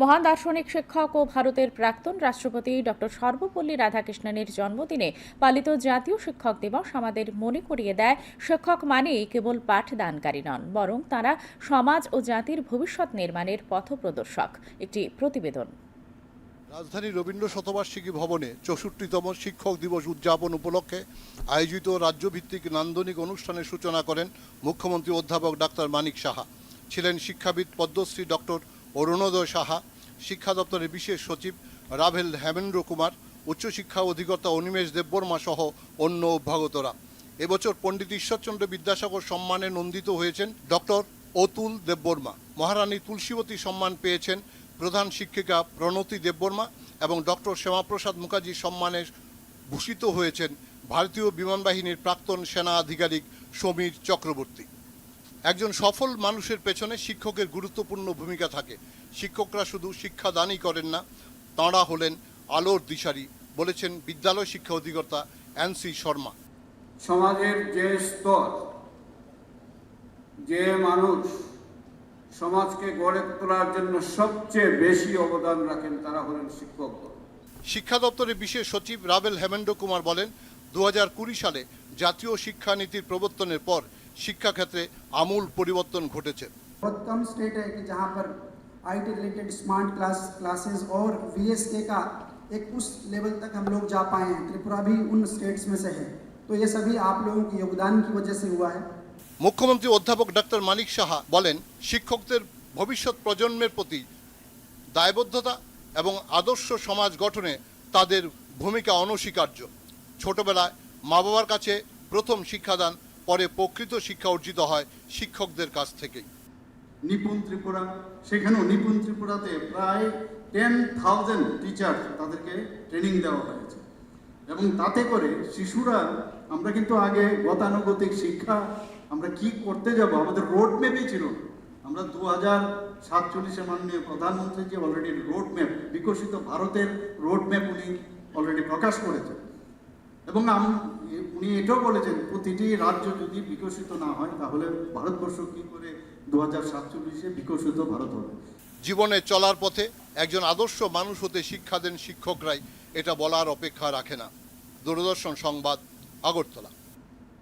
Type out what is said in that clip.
মহান দার্শনিক শিক্ষক ও ভারতের প্রাক্তন রাষ্ট্রপতি ডক্টর সর্বপল্লী রাধাকৃষ্ণনের জন্মদিনে পালিত জাতীয় শিক্ষক দিবস আমাদের মনে করিয়ে দেয়, শিক্ষক মানেই কেবল পাঠদানকারী নন, বরং তারা সমাজ ও জাতির ভবিষ্যৎ নির্মাণের পথপ্রদর্শক। একটি প্রতিবেদন। রাজধানী রবীন্দ্র শতবার্ষিকী ভবনে চৌষট্টিতম শিক্ষক দিবস উদযাপন উপলক্ষে আয়োজিত রাজ্যভিত্তিক নান্দনিক অনুষ্ঠানের সূচনা করেন মুখ্যমন্ত্রী অধ্যাপক ডাক্তার মানিক সাহা। ছিলেন শিক্ষাবিদ, পদ্মশ্রী ডক্টর অরুণোদয় সাহা, শিক্ষা দপ্তরের বিশেষ সচিব রাভেল হেমেন্দ্র কুমার, উচ্চশিক্ষা অধিকর্তা অনিমেষ দেববর্মা সহ অন্য অভ্যাগতরা। এবছর পণ্ডিত ঈশ্বরচন্দ্র বিদ্যাসাগর সম্মানে নন্দিত হয়েছেন ডক্টর অতুল দেববর্মা। মহারানী তুলসীবতী সম্মান পেয়েছেন প্রধান শিক্ষিকা প্রণতি দেববর্মা এবং ডক্টর শ্যামাপ্রসাদ মুখার্জি সম্মানে ভূষিত হয়েছেন ভারতীয় বিমান বাহিনীর প্রাক্তন সেনা আধিকারিক সমীর চক্রবর্তী। একজন সফল মানুষের পেছনে শিক্ষকের গুরুত্বপূর্ণ ভূমিকা থাকে। শিক্ষকরা শুধু শিক্ষাদানই করেন না তাঁরা হলেন আলোর দিশারি বলেছেন বিদ্যালয় শিক্ষা অধিকর্তা এনসি শর্মা। সমাজের যে স্তর যে মানুষ সমাজকে গড়ে তোলার জন্য সবচেয়ে বেশি অবদান রাখেন তারা হলেন শিক্ষকগণ। শিক্ষা দপ্তরের বিশেষ সচিব রাবেল হেমেন্দ্র কুমার বলেন দু হাজার কুড়ি সালে জাতীয় শিক্ষানীতির প্রবর্তনের পর শিক্ষাক্ষেত্রে আমূল পরিবর্তন ঘটেছে बहुत कम स्टेट है कि जहाँ पर I T related smart class classes और वी का एक उस लेवल तक हम लोग जा पाए हैं त्रिपुरा भी उन स्टेट्स में से है तो ये सभी आप लोगों के योगदान की वजह से हुआ है মুখ্যমন্ত্রী অধ্যাপক ডাক্তার মানিক সাহা বলেন শিক্ষকদের ভবিষ্যৎ প্রজন্মের প্রতি দায়বদ্ধতা এবং আদর্শ সমাজ গঠনে তাদের ভূমিকা অনস্বীকার্য ছোটবেলায় মা বাবার কাছে প্রথম শিক্ষাদান, পরে প্রকৃত শিক্ষা অর্জিত হয় শিক্ষকদের কাছ থেকেই। নিপুণ ত্রিপুরা, সেখানেও নিপুণ ত্রিপুরাতে প্রায় টেন থাউজেন্ড টিচার তাদেরকে ট্রেনিং দেওয়া হয়েছে। এবং তাতে করে শিশুরা, আমরা কিন্তু আগে গতানুগতিক শিক্ষা, আমরা কি করতে যাব, আমাদের রোড ম্যাপই ছিল আমরা দু হাজার সাতচল্লিশে মাননীয় প্রধানমন্ত্রী যে অলরেডি রোড ম্যাপ বিকশিত ভারতের রোড ম্যাপ উনি অলরেডি প্রকাশ করেছেন। এবং আমি, উনি এটাও বলেছেন, প্রতিটি রাজ্য যদি বিকশিত না হয়, তাহলে ভারতবর্ষ কি করে দু হাজার সাতচল্লিশে বিকশিত ভারত হবে? জীবনে চলার পথে একজন আদর্শ মানুষ হতে শিক্ষা দেন শিক্ষকরাই, এটা বলার অপেক্ষা রাখে না। দূরদর্শন সংবাদ, আগরতলা।